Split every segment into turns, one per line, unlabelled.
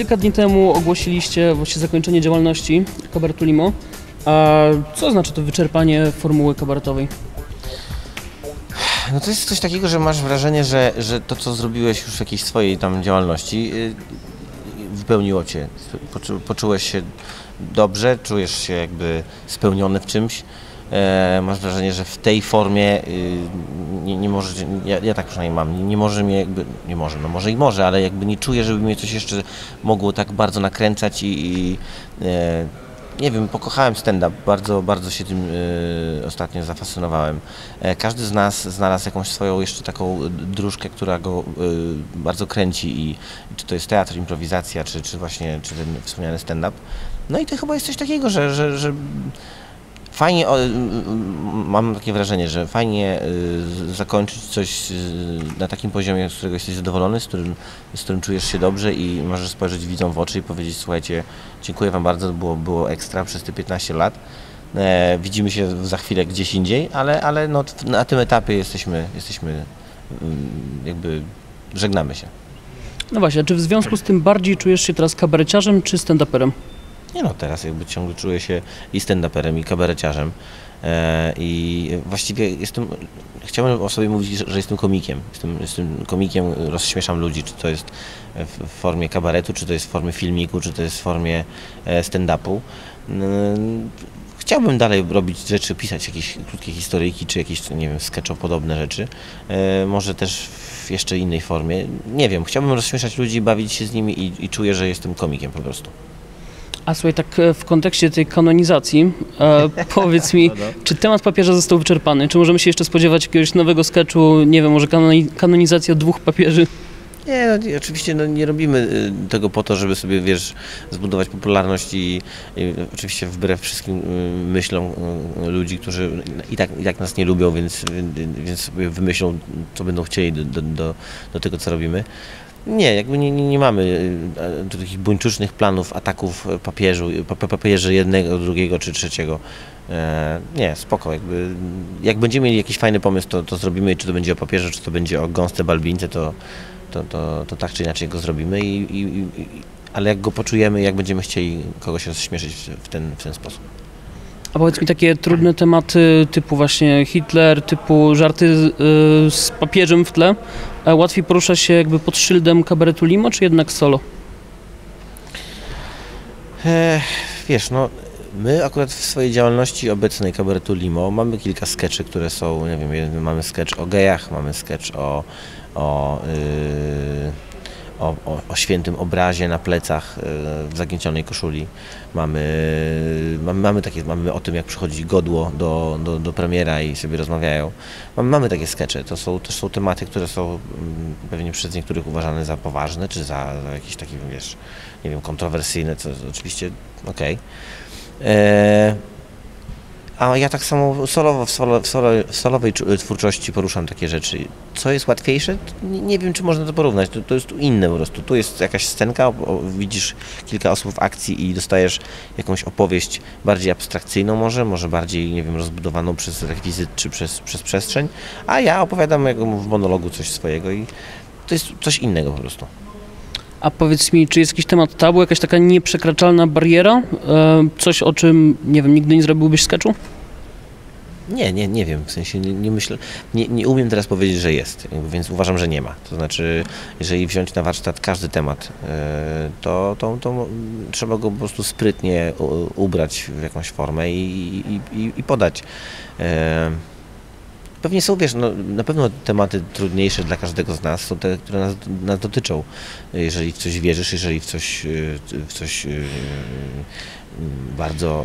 kilka dni temu ogłosiliście właśnie zakończenie działalności Kabaretu Limo. A co znaczy to wyczerpanie formuły kabaretowej?
No to jest coś takiego, że masz wrażenie, że, że to, co zrobiłeś już w jakiejś swojej tam działalności, yy, wypełniło cię. Poczu, poczułeś się dobrze, czujesz się jakby spełniony w czymś. E, masz wrażenie, że w tej formie y, nie, nie może, ja, ja tak przynajmniej mam, nie, nie może mnie jakby, nie może, no może i może, ale jakby nie czuję, żeby mnie coś jeszcze mogło tak bardzo nakręcać i, i e, nie wiem, pokochałem stand-up, bardzo, bardzo się tym y, ostatnio zafascynowałem. E, każdy z nas znalazł jakąś swoją jeszcze taką dróżkę, która go y, bardzo kręci i czy to jest teatr, improwizacja, czy, czy właśnie czy ten wspomniany stand-up. No i to chyba jest coś takiego, że, że, że fajnie, mam takie wrażenie, że fajnie y, zakończyć coś y, na takim poziomie, z którego jesteś zadowolony, z którym, z którym czujesz się dobrze i możesz spojrzeć widzom w oczy i powiedzieć, słuchajcie, dziękuję Wam bardzo, było, było ekstra przez te 15 lat. E, widzimy się za chwilę gdzieś indziej, ale, ale no, na tym etapie jesteśmy, jesteśmy mm, jakby żegnamy się.
No właśnie, czy w związku z tym bardziej czujesz się teraz kabareciarzem czy stand-uperem?
Nie no, teraz jakby ciągle czuję się i stand-uperem, i kabareciarzem. E, I właściwie jestem, chciałbym o sobie mówić, że, jestem komikiem. Jestem, jestem komikiem, rozśmieszam ludzi, czy to jest w formie kabaretu, czy to jest w formie filmiku, czy to jest w formie e, stand-upu. Chciałbym dalej robić rzeczy, pisać jakieś krótkie historyjki, czy jakieś, nie wiem, sketchopodobne rzeczy. E, może też w jeszcze innej formie. Nie wiem, chciałbym rozśmieszać ludzi, bawić się z nimi i, i czuję, że jestem komikiem po prostu.
A słuchaj, tak e, w kontekście tej kanonizacji, e, powiedz mi, czy temat papieża został wyczerpany? Czy możemy się jeszcze spodziewać jakiegoś nowego sketchu, nie wiem, może kanoni kanonizacja dwóch papieży?
Nie, no, oczywiście no, nie robimy y, tego po to, żeby sobie, wiesz, zbudować popularność i, i oczywiście wbrew wszystkim y, myślom y, ludzi, którzy i tak, i tak nas nie lubią, więc, więc sobie wymyślą, co będą chcieli do, do, do, do tego, co robimy. Nie, jakby nie, nie, nie mamy e, takich buńczucznych planów ataków papieżu, pa- papieży jednego, drugiego czy trzeciego. E, nie, spoko. Jakby, jak będziemy mieli jakiś fajny pomysł, to, to zrobimy, czy to będzie o papieżu, czy to będzie o gąsce balbince, to, to, to, to tak czy inaczej go zrobimy, i, i, i, ale jak go poczujemy, jak będziemy chcieli kogoś rozśmieszyć w ten, w ten sposób.
A powiedz mi takie trudne tematy typu właśnie Hitler, typu żarty y, z papieżem w tle, łatwiej porusza się jakby pod szyldem kabaretu Limo, czy jednak solo?
E, wiesz, no my akurat w swojej działalności obecnej kabaretu Limo mamy kilka skeczy, które są, nie wiem, mamy sketch o gejach, mamy sketch o, o, yy, o, o, o świętym obrazie na plecach yy, w zagniecionej koszuli. Mamy, mamy, mamy takie, mamy o tym, jak przychodzi godło do, do, do premiera i sobie rozmawiają. Mamy, mamy takie skecze. To są też są tematy, które są mm, pewnie przez niektórych uważane za poważne, czy za, za jakieś takie, wiesz, nie wiem, kontrowersyjne, co oczywiście okej. E, A ja tak samo solowo, w, solo, w, solo, w solowej twórczości poruszam takie rzeczy. Co jest łatwiejsze? Nie, nie wiem, czy można to porównać. To, to jest tu inne po prostu. Tu jest jakaś scenka, o, o, widzisz kilka osób w akcji i dostajesz jakąś opowieść bardziej abstrakcyjną może, może bardziej, nie wiem, rozbudowaną przez rekwizyt czy przez, przez przestrzeń, a ja opowiadam jak w monologu coś swojego i to jest coś innego po prostu.
A powiedz mi, czy jest jakiś temat tabu, jakaś taka nieprzekraczalna bariera? E, coś, o czym, nie wiem, nigdy nie zrobiłbyś sketchu?
Nie, nie, nie wiem, w sensie nie, nie myślę, nie, nie umiem teraz powiedzieć, że jest, więc uważam, że nie ma. To znaczy, jeżeli wziąć na warsztat każdy temat, e, to, to, to trzeba go po prostu sprytnie ubrać w jakąś formę i, i, i, podać. E, Pewnie są, wiesz, no, na pewno tematy trudniejsze dla każdego z nas są te, które nas, nas dotyczą. Jeżeli w coś wierzysz, jeżeli w coś, y, w coś bardzo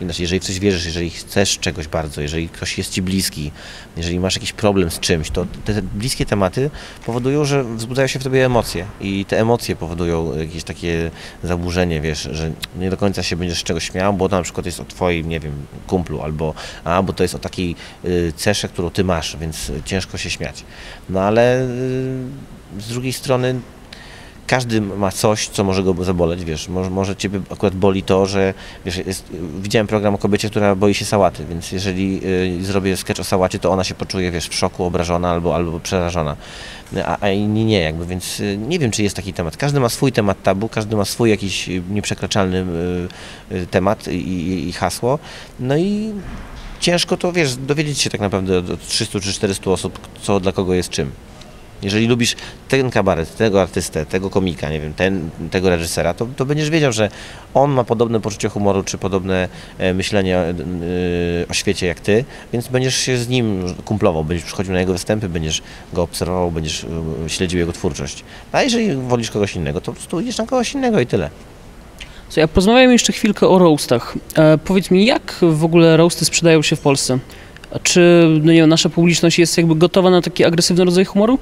inaczej, jeżeli w coś wierzysz, jeżeli chcesz czegoś bardzo, jeżeli ktoś jest ci bliski, jeżeli masz jakiś problem z czymś, to te, bliskie tematy powodują, że wzbudzają się w tobie emocje i te emocje powodują jakieś takie zaburzenie, wiesz, że nie do końca się będziesz czegoś śmiał, bo to na przykład jest o twoim, nie wiem, kumplu, albo a, bo to jest o takiej y, cesze, którą ty masz, więc ciężko się śmiać. No ale y, z drugiej strony każdy ma coś, co może go zaboleć, wiesz, może, może ciebie akurat boli to, że, wiesz, jest, widziałem program o kobiecie, która boi się sałaty, więc jeżeli y, zrobię sketch o sałacie, to ona się poczuje, wiesz, w szoku, obrażona albo, albo przerażona, a, a inni nie, jakby, więc y, nie wiem, czy jest taki temat. Każdy ma swój temat tabu, każdy ma swój jakiś y, nieprzekraczalny y, y, temat i, i, hasło, no i ciężko to, wiesz, dowiedzieć się tak naprawdę od 300 czy 400 osób, co dla kogo jest czym. Jeżeli lubisz ten kabaret, tego artystę, tego komika, nie wiem, ten, tego reżysera, to, to będziesz wiedział, że on ma podobne poczucie humoru, czy podobne e, myślenie e, o świecie jak ty, więc będziesz się z nim kumplował, będziesz przychodził na jego występy, będziesz go obserwował, będziesz e, śledził jego twórczość. A jeżeli wolisz kogoś innego, to po prostu idziesz na kogoś innego i tyle.
Co, ja porozmawiamy jeszcze chwilkę o roastach. E, powiedz mi, jak w ogóle roasty sprzedają się w Polsce? A Czy no nie nasza publiczność jest jakby gotowa na taki agresywny rodzaj humoru?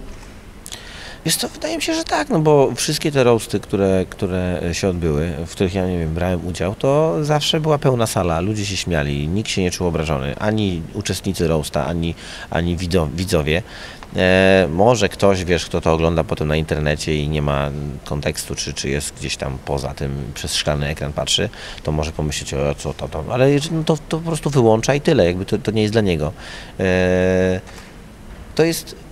Wiesz co, wydaje mi się, że tak, no bo wszystkie te roasty, które, które się odbyły, w których ja, nie wiem, brałem udział, to zawsze była pełna sala, ludzie się śmiali, nikt się nie czuł obrażony, ani uczestnicy roasta, ani, ani widzo, widzowie. E, może ktoś, wiesz, kto to ogląda potem na internecie i nie ma kontekstu, czy, czy jest gdzieś tam poza tym, przez szklany ekran patrzy, to może pomyśleć, o co to, to, ale no to, to po prostu wyłącza i tyle, jakby to, to nie jest dla niego. E, to jest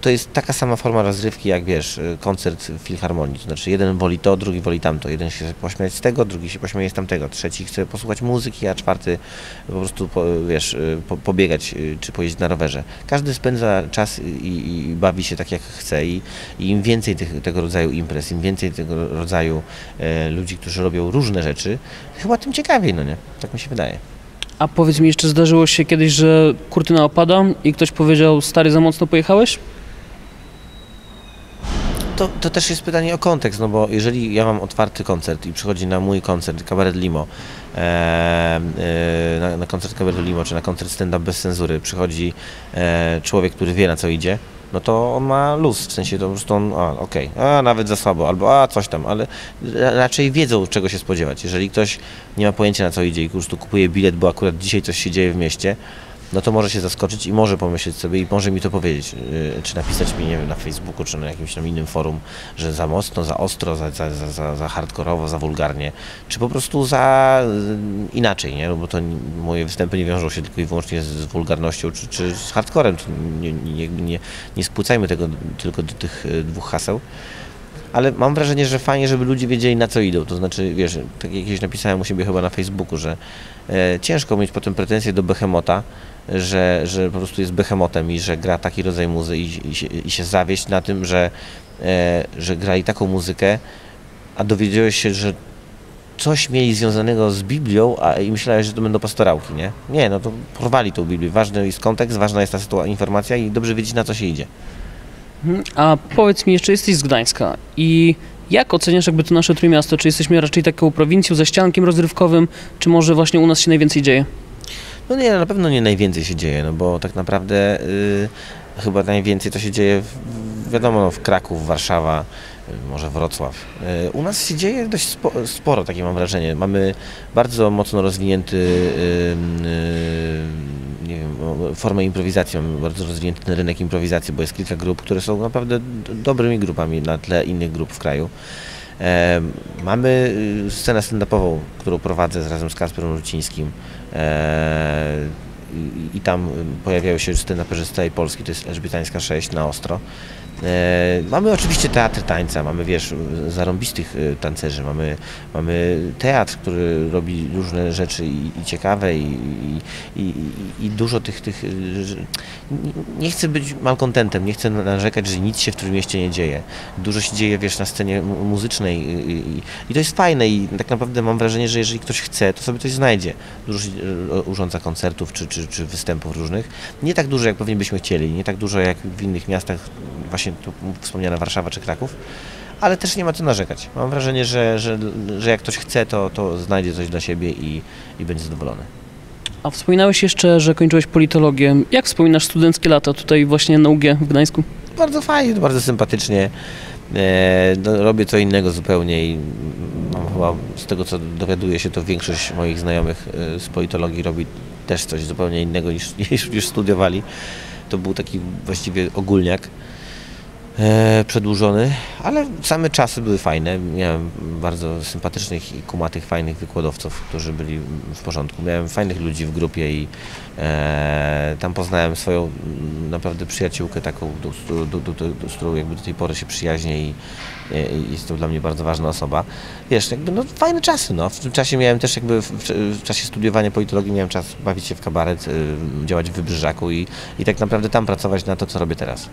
to jest taka sama forma rozrywki, jak wiesz, koncert w filharmonii. To znaczy, jeden woli to, drugi woli tamto. Jeden się chce pośmiać z tego, drugi się pośmieje z tamtego. Trzeci chce posłuchać muzyki, a czwarty po prostu, wiesz, po, pobiegać czy pojeździć na rowerze. Każdy spędza czas i, i bawi się tak, jak chce. I, i im więcej tych, tego rodzaju imprez, im więcej tego rodzaju e, ludzi, którzy robią różne rzeczy, chyba tym ciekawiej, no nie? Tak mi się wydaje.
A powiedz mi, jeszcze zdarzyło się kiedyś, że kurtyna opada i ktoś powiedział, stary, za mocno pojechałeś?
To, to też jest pytanie o kontekst, no bo jeżeli ja mam otwarty koncert i przychodzi na mój koncert Cabaret Limo, e, e, na, na koncert Cabaret Limo, czy na koncert stand-up bez cenzury, przychodzi e, człowiek, który wie na co idzie, no to on ma luz, w sensie to po prostu on, a okej, okay, a nawet za słabo, albo a coś tam, ale raczej wiedzą czego się spodziewać. Jeżeli ktoś nie ma pojęcia na co idzie i po prostu kupuje bilet, bo akurat dzisiaj coś się dzieje w mieście, no to może się zaskoczyć i może pomyśleć sobie i może mi to powiedzieć, yy, czy napisać mi, nie wiem, na Facebooku, czy na jakimś tam innym forum, że za mocno, za ostro, za, za, za, za hardkorowo, za wulgarnie, czy po prostu za yy, inaczej, nie? No bo to moje występy nie wiążą się tylko i wyłącznie z, z wulgarnością, czy, czy z hardcorem. Nie, nie, nie, nie spłucajmy tego tylko do tych yy, dwóch haseł ale mam wrażenie, że fajnie, żeby ludzie wiedzieli na co idą. To znaczy, wiesz, tak jak kiedyś napisałem u siebie chyba na Facebooku, że e, ciężko mieć potem pretensje do Behemota, że, że po prostu jest behemotem i że gra taki rodzaj muzy i, i, się, i się zawieść na tym, że, e, że grali taką muzykę, a dowiedziałeś się, że coś mieli związanego z Biblią, a i myślałeś, że to będą pastorałki, nie? Nie, no to porwali tą Biblię. Ważny jest kontekst, ważna jest ta sytuacja, informacja i dobrze wiedzieć na co się idzie.
A powiedz mi, jeszcze jesteś z Gdańska i jak oceniasz jakby to nasze Trójmiasto? Czy jesteśmy raczej taką prowincją ze ściankiem rozrywkowym, czy może właśnie u nas się najwięcej dzieje?
No nie, na pewno nie najwięcej się dzieje, no bo tak naprawdę y, chyba najwięcej to się dzieje, w, wiadomo, no, w Kraków, Warszawa, y, może Wrocław. Y, u nas się dzieje dość spo, sporo, takie mam wrażenie. Mamy bardzo mocno rozwinięty formę improwizacji, mamy bardzo rozwinięty rynek improwizacji, bo jest kilka grup, które są naprawdę dobrymi grupami na tle innych grup w kraju. E, mamy y, scenę stand-upową, którą prowadzę razem z Kasperem Rucińskim. E, i, i, tam pojawiają się stand-uperzy z całej Polski, to jest Elżbietańska 6 na ostro. E, mamy oczywiście teatr tańca, mamy wiesz, zarąbistych e, tancerzy, mamy, mamy teatr, który robi różne rzeczy i, i ciekawe i, i, i, dużo tych, tych... E, nie chcę być malkontentem, nie chcę narzekać, że nic się w mieście nie dzieje. Dużo się dzieje, wiesz, na scenie muzycznej i, to jest fajne i tak naprawdę mam wrażenie, że jeżeli ktoś chce, to sobie coś znajdzie. Dużo się urządza koncertów czy, czy, czy występów różnych. Nie tak dużo, jak pewnie byśmy chcieli, nie tak dużo, jak w innych miastach właśnie tu wspomniana Warszawa czy Kraków, ale też nie ma co narzekać. Mam wrażenie, że, że, że jak ktoś chce, to, to znajdzie coś dla siebie i, i będzie zadowolony.
A wspominałeś jeszcze, że kończyłeś politologię. Jak wspominasz studenckie lata tutaj właśnie na UG w Gdańsku?
Bardzo fajnie, bardzo sympatycznie. E, no, robię co innego zupełnie i mam chyba z tego co dowiaduję się, to większość moich znajomych e, z politologii robi też coś zupełnie innego niż, niż, niż studiowali. To był taki właściwie ogólniak. E, przedłużony, ale same czasy były fajne. Miałem bardzo sympatycznych i kumatych, fajnych wykładowców, którzy byli w porządku. Miałem fajnych ludzi w grupie i e, tam poznałem swoją mm, naprawdę przyjaciółkę taką, do, do, do, do, z którą jakby do tej pory się przyjaźnię i, i jest to dla mnie bardzo ważna osoba. Wiesz, jakby no fajne czasy, no. W tym czasie miałem też jakby w, w, w czasie studiowania politologii miałem czas bawić się w kabaret, y, działać w Wybrzeżaku i, i tak naprawdę tam pracować na to, co robię teraz.